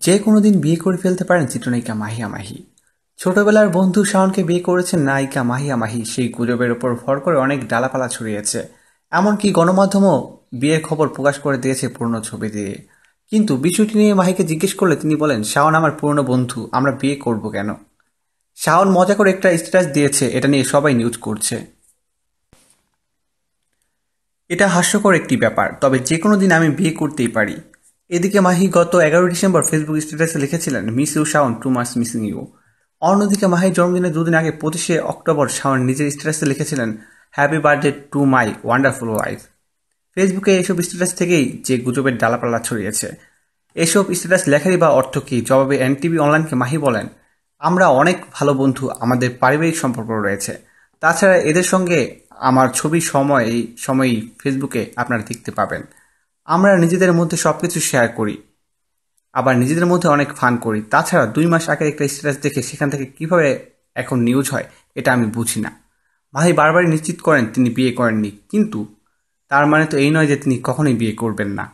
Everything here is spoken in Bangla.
যে কোনো দিন বিয়ে করে ফেলতে পারেন চিত্রনায়িকা মাহিয়া মাহি। ছোটবেলার বন্ধু শাওনকে বিয়ে করেছেন নায়িকা মাহিয়া মাহি। সেই গুজবের ওপর ভর করে অনেক ডালাপালা ছড়িয়েছে। এমনকি গণমাধ্যমও বিয়ের খবর প্রকাশ করে দিয়েছে পুরনো ছবি দিয়ে। কিন্তু বিষয়টি নিয়ে মাহিকে জিজ্ঞেস করলে তিনি বলেন, শাওন আমার পুরনো বন্ধু, আমরা বিয়ে করব কেন? শাওন মজা করে একটা স্ট্যাটাস দিয়েছে, এটা নিয়ে সবাই নিউজ করছে। এটা হাস্যকর একটি ব্যাপার, তবে যে কোনো দিন আমি বিয়ে করতেই পারি। এদিকে মাহি গত এগারো ডিসেম্বর ফেসবুক স্ট্যাটাসে লিখেছিলেন miss you Shawon too much missing you অন্যদিকে মাহির জন্মদিনের দুদিন আগে পঁচিশে অক্টোবর শাওন নিজের স্ট্যাটাসে লিখেছিলেন happy birthday to my wonderful wife ফেসবুকে এসব স্ট্যাটাস থেকেই যে গুজবের ডালাপালা ছড়িয়েছে। এসব স্ট্যাটাস লেখারই বা অর্থ কী? জবাবে এনটিভি অনলাইনকে মাহি বলেন, আমরা অনেক ভালো বন্ধু, আমাদের পারিবারিক সম্পর্ক রয়েছে। তাছাড়া এদের সঙ্গে আমার ছবি সময়, এই সময়ই ফেসবুকে আপনারা দেখতে পাবেন। আমরা নিজেদের মধ্যে সব কিছু শেয়ার করি, আবার নিজেদের মধ্যে অনেক ফান করি। তাছাড়া দুই মাস আগে একটা স্ট্যাটাস দেখে সেখান থেকে কীভাবে এখন নিউজ হয়, এটা আমি বুঝি না। ভাই বারবারই নিশ্চিত করেন তিনি বিয়ে করেননি, কিন্তু তার মানে তো এই নয় যে তিনি কখনোই বিয়ে করবেন না।